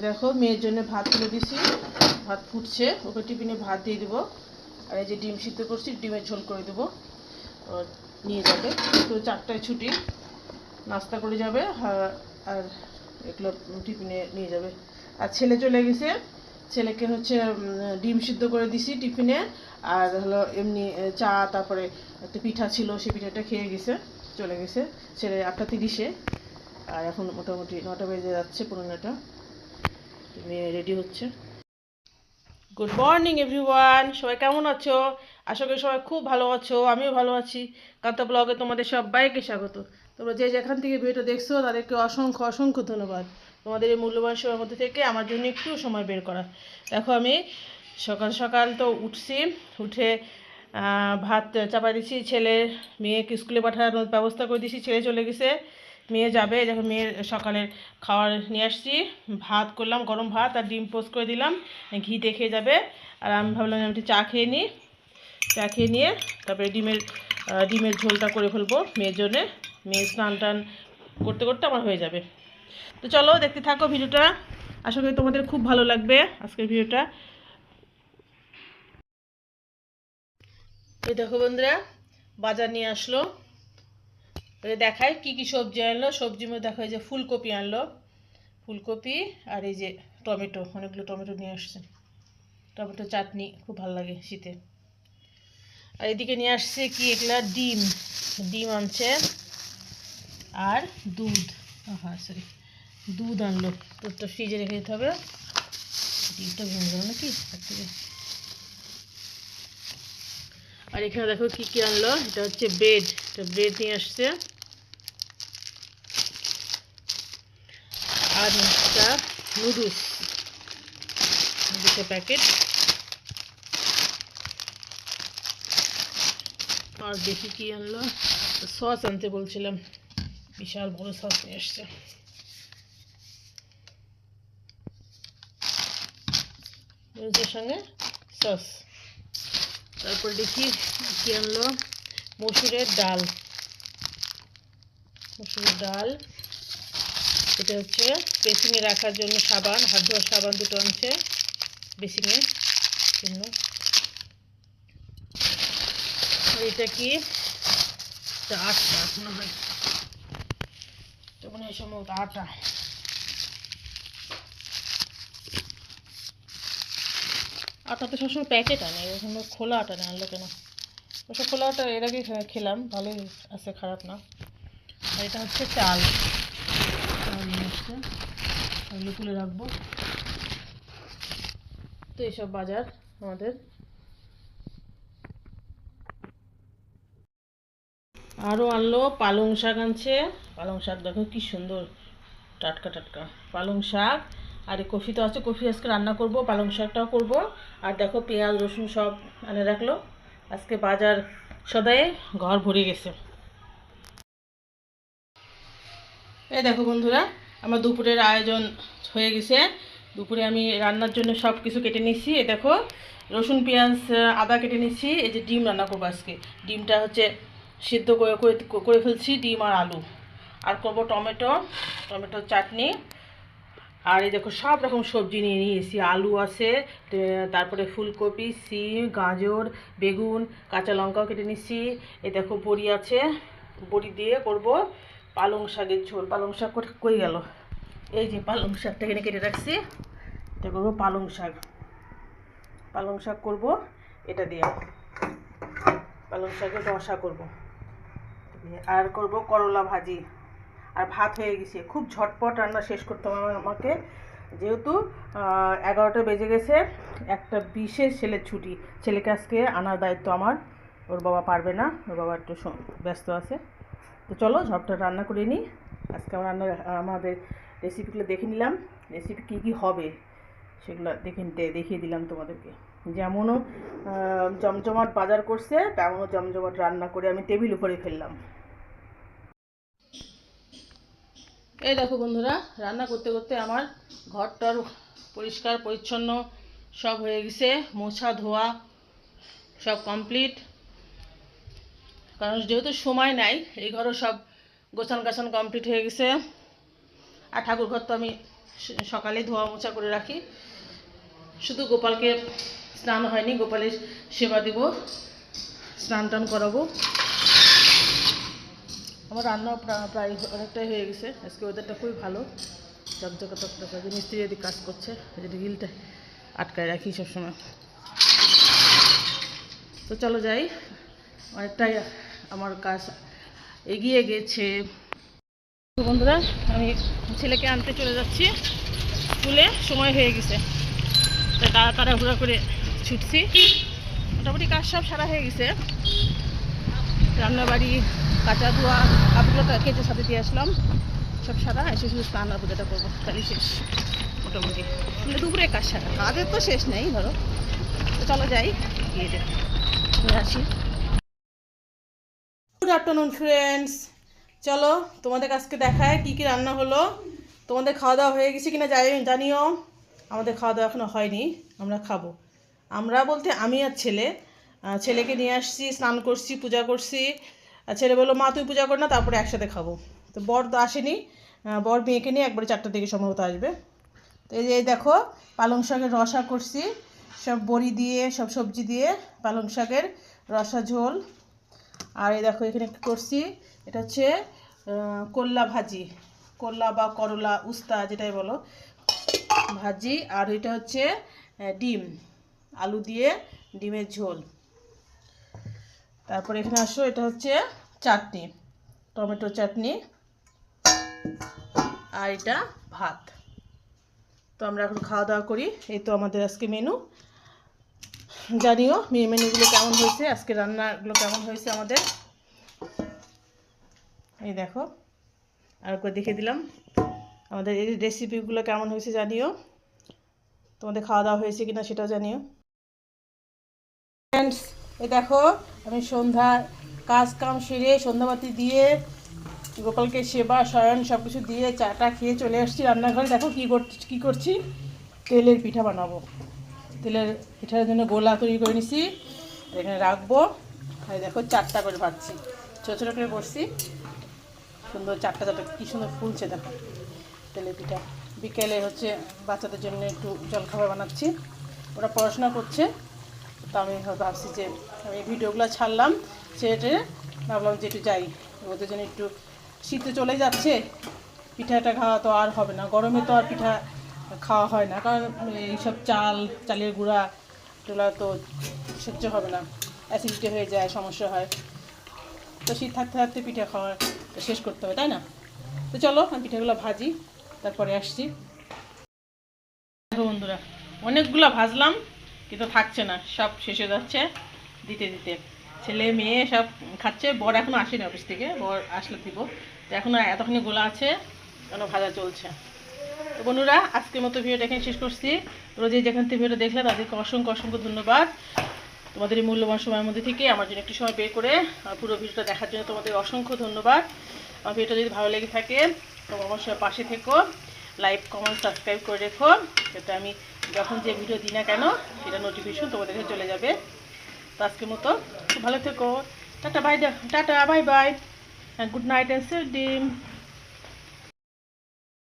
দেখো, মেয়ের জন্য ভাত তুলে দিছি। ভাত ফুটছে, ওকে টিফিনে ভাত দিয়ে দেবো। আর এই যে ডিম সিদ্ধ করছি, ডিমের ঝোল করে দেবো। নিয়ে যাবে। তো চারটায় ছুটি। নাস্তা করে যাবে আর- আর এগুলো টিফিনে নিয়ে যাবে। আর ছেলে চলে গেছে। ছেলেকে হচ্ছে ডিম সিদ্ধ করে দিছি টিফিনে। আর হলো এমনি চা, তারপরে একটা পিঠা ছিল, সে পিঠাটা খেয়ে গেছে, চলে গেছে। ছেলে আটটা তিরিশে। আর এখন মোটামুটি নটা বেজে যাচ্ছে, পনেরো নটা মেয়ে রেডি হচ্ছে। গুড মর্নিং এভরিওয়ান সবাই কেমন আছো? আশা করি সবাই খুব ভালো আছো, আমিও ভালো আছি। কান্তা ব্লগে তোমাদের সবাইকে স্বাগত। তোমরা যে যেখান থেকে ভিডিওটা দেখছ, তাদেরকে অসংখ্য অসংখ্য ধন্যবাদ। তোমাদের এই মূল্যবান সময়ের মধ্যে থেকে আমার জন্য একটু সময় বের করা। দেখো আমি সকাল সকাল তো উঠছি, উঠে ভাত চাপা দিছি, ছেলে, মেয়েকে স্কুলে পাঠানোর ব্যবস্থা করে দিয়েছি ছেলে চলে গেছে। মেয়ে যাবে দেখো মেয়ের সকালের খাওয়ার নিয়ে আসছি। ভাত করলাম, গরম ভাত আর ডিম পোস্ট করে দিলাম। ঘি দেখে যাবে। আর আমি ভাবলাম আমি একটু চা খেয়ে নিই। চা খেয়ে নিয়ে তারপরে ডিমের ডিমের ঝোলটা করে ফেলব মেয়ের জন্যে। মেয়ে স্নান টান করতে করতে আমার হয়ে যাবে। তো চলো দেখতে থাকো ভিডিওটা। আশা করি তোমাদের খুব ভালো লাগবে আজকের ভিডিওটা। দেখো বন্ধুরা, বাজার নিয়ে আসলো। ওই দেখায় কি কি সবজি আনলো। সবজির মধ্যে দেখা যে ফুলকপি আনলো। ফুলকপি আর এই যে টমেটো, অনেকগুলো টমেটো নিয়ে আসছে। টমেটো চাটনি খুব ভালো লাগে শীতে। আর এদিকে নিয়ে আসছে কি এগুলা? ডিম। ডিম আনছে। আর দুধ। হ্যাঁ সরি দুধ আনলো। দুধটা ফ্রিজে রেখে দিতে হবে। ডিমটা ভেঙে গেল নাকি? আর এখানে দেখো কি কি আনলো? এটা হচ্ছে ব্রেড এটা ব্রেড নিয়ে আসছে। আর একটা নুডলস নুডলসের প্যাকেট আর দেখি কি আনলো? সস আনতে বলছিলাম। বিশাল বড় সস নিয়ে আসছে। সঙ্গে সস তারপর দেখি কি আনলো? মসুরের ডাল। মসুরের ডাল। এটা হচ্ছে বেসিংয়ে রাখার জন্য সাবান, হাত ধোয়ার সাবান দুটো আনছে। বেসিংয়ে জন্য। এটা কি? আটটা মনে হয়। মনে হয় সম্ভবত আটা। আটা তো সবসময় প্যাকেট আনে এখন খোলা আটা না আনলো কেন? ওসব খোলা আটা এর আগে খেলাম, ভালোই আছে, খারাপ না। আর এটা হচ্ছে চাল। চাল নিয়ে ওগুলো তুলে রাখব। তো এইসব বাজার আমাদের। আরও আনলো, পালং শাক আনছে। পালং শাক দেখো কি সুন্দর, টাটকা টাটকা। পালং শাক আর এই কফি তো আছে, কফি আজকে রান্না করব, পালং শাকটাও করব। আর দেখো পেঁয়াজ, রসুন সব এনে রাখল। আজকে বাজার সদায় ঘর ভরে গেছে। এই দেখো বন্ধুরা, আমার দুপুরের আয়োজন হয়ে গেছে। দুপুরে আমি রান্নার জন্য সব কিছু কেটে নিচ্ছি এ দেখো, রসুন, পেঁয়াজ, আদা কেটে নিচ্ছি এই যে ডিম রান্না করব আজকে। ডিমটা হচ্ছে সিদ্ধ করে করে করে ফেলছি, ডিম আর আলু। আর করব টমেটো, টমেটোর চাটনি। আর এই দেখো, সব রকম সবজি নিয়ে নিয়েছি। আলু আছে তারপরে ফুলকপি সিম গাজর, বেগুন, কাঁচা লঙ্কাও কেটে নিচ্ছি। এ দেখো, বড়ি আছে। বড়ি দিয়ে করব পালং শাকের ঝোল। পালং শাক কই গেল? এই যে পালং শাকটা এখানে কেটে রাখছি। এটা করব পালং শাক। পালং শাক করব, এটা দিয়ে। পালং শাকের রসা করব। আর করব করলা ভাজি। আর ভাত হয়ে গেছে। খুব ঝটপট রান্না শেষ করতে হবে আমাকে। যেহেতু এগারোটা বেজে গেছে, একটা বিশেষ ছেলের ছুটি। ছেলেকে আজকে আনার দায়িত্ব আমার। ওর বাবা পারবে না, ওর বাবা একটু ব্যস্ত আছে। তো চলো, ঝটপট রান্না করে নিই। আজকে আমার রান্না আমাদের রেসিপিগুলো দেখে নিলাম। রেসিপি কী কী হবে, সেগুলো দেখে দেখিয়ে দিলাম তোমাদেরকে। যেমনও জমজমাট বাজার করছে, তেমনও জমজমাট রান্না করে আমি টেবিল উপরে ফেললাম। এই দেখো বন্ধুরা, রান্না করতে করতে আমার ঘরটার পরিষ্কার, পরিচ্ছন্ন সব হয়ে গেছে, মোছা, ধোয়া সব কমপ্লিট কারণ যেহেতু সময় নাই, এই ঘরও সব গোছান গাছান কমপ্লিট হয়ে গেছে। আর ঠাকুর ঘর তো আমি সকালে ধোয়া মোছা করে রাখি। শুধু গোপালকে স্নান হয়নি, গোপালের সেবা দেব, স্নান টান করাবো। আমার রান্না প্রা- প্রায় অনেকটাই হয়ে গেছে। আজকে ওয়েদারটা খুবই ভালো। চকচকে যে মিস্ত্রি যদি কাজ করছে। যদি গ্রিলটা আটকায় রাখি সবসময়। তো চলো যাই। অনেকটাই আমার কাজ এগিয়ে গেছে। বন্ধুরা, আমি ছেলেকে আনতে চলে যাচ্ছি। স্কুলে সময় হয়ে গেছে। তাই তাড়া তাড়াহুড়া করে ছুটছি। মোটামুটি কাজ সব সারা হয়ে গেছে। রান্নাবাড়ি, কাঁচা ধোয়া, কাপড়গুলো কেটে সাথে দিয়ে আসলাম। সব সারা এসে শুধু স্নান আর করব। তাহলে শেষ, মোটামুটি। মানে দুপুরে কাজ সারা। কাজের তো শেষ নেই, ধরো। তো চলো যাই। নিয়ে আসি। গুড আফটারনুন ফ্রেন্ডস চলো, তোমাদের কাছকে দেখায় কি কি রান্না হলো। তোমাদের খাওয়া দাওয়া হয়ে গেছে কিনা যাই জানিও। আমাদের খাওয়া দাওয়া এখনও হয়নি, আমরা খাব। আমরা বলতে আমি আর ছেলে ছেলেকে নিয়ে আসছি, স্নান করছি, পূজা করছি। ছেলে বলল, মা তুই পূজা কর না, তারপরে একসাথে খাব। তো বর তো আসেনি বর মেয়েকে নিয়ে একবারে চারটার দিকে সম্ভবত আসবে। তো এই যে দেখো, পালং শাকের রসা করছি। সব বড়ি দিয়ে, সব সবজি দিয়ে পালং শাকের রসা ঝোল। আর এই দেখো, এখানে করছি, এটা হচ্ছে করলা ভাজি। করলা বা করলা, উস্তা, যেটাই বলো, ভাজি। আর এটা হচ্ছে ডিম। আলু দিয়ে ডিমের ঝোল। তারপরে এখানে আসো, এটা হচ্ছে চাটনি, টমেটো চাটনি আর এটা ভাত। তো আমরা এখন খাওয়া দাওয়া করি, এই তো আমাদের আজকে মেনু জানিও মেয়ে মেনুগুলো কেমন হয়েছে, আজকে রান্নাগুলো কেমন হয়েছে আমাদের? এই দেখো, আর একবার দেখে দিলাম। আমাদের এই রেসিপিগুলো কেমন হয়েছে জানিও। তোমাদের খাওয়া দাওয়া হয়েছে কিনা সেটাও জানিও। ফ্রেন্ডস এই দেখো আমি সন্ধ্যা কাজ কাম সেরে সন্ধ্যাবাতি দিয়ে গোপালকে সেবা, শয়ন সব কিছু দিয়ে চাটা খেয়ে চলে আসছি রান্নাঘরে। দেখো কী করছি কী করছি? তেলের পিঠা বানাবো। তেলের পিঠার জন্য গোলা তৈরি করে নিছি এখানে রাখব। আর দেখো চারটা করে ভাজছি। ছোটো ছোটো করে বসছি। সুন্দর চারটা চারটা, কী সুন্দর ফুলছে, দেখো। তেলের পিঠা। বিকেলে হচ্ছে বাচ্চাদের জন্য একটু জলখাবার বানাচ্ছি। ওরা পড়াশোনা করছে। তো আমি ভাবছি যে আমি ভিডিওগুলো ছাড়লাম, ছেড়ে ভাবলাম যে একটু যাই। ওদের জন্য একটু শীতে চলে যাচ্ছে, পিঠাটা খাওয়া তো আর হবে না। গরমে তো আর পিঠা খাওয়া হয় না, কারণ এইসব চাল, চালের গুঁড়া, এগুলো তো সহ্য হবে না। অ্যাসিডিটি হয়ে যায়, সমস্যা হয়। তো শীত থাকতে থাকতে পিঠা খাওয়া শেষ করতে হবে, তাই না? তো চলো, আমি পিঠাগুলো ভাজি, তারপরে আসছি। বন্ধুরা, অনেকগুলো ভাজলাম। কিন্তু থাকছে না, সব শেষ হয়ে যাচ্ছে দিতে দিতে। ছেলে, মেয়ে সব খাচ্ছে, বর এখনও আসেনি অফিস থেকে, বর আসলে দিব। তো এখনও এতখানি গোলা আছে, এখনও ভাজা চলছে। তো বন্ধুরা, আজকের মতো ভিডিওটা এখানে শেষ করছি। রোজে যেখান থেকে ভিডিও দেখলে তাদেরকে অসংখ্য অসংখ্য ধন্যবাদ। তোমাদের এই মূল্যবান সময়ের মধ্যে থেকে আমার জন্য একটু সময় বের করে পুরো ভিডিওটা দেখার জন্য তোমাদের অসংখ্য ধন্যবাদ। আমার ভিডিওটা যদি ভালো লেগে থাকে, তো অবশ্যই পাশে থেকো লাইক কমেন্ট সাবস্ক্রাইব করে রেখো। যাতে আমি যখন যে ভিডিও দিই না কেন, সেটা নোটিফিকেশন তোমাদের কাছে চলে যাবে। তো আজকের মতো ভালো থেকো। টাটা বাই দেখ tata bye bye good night and ডিম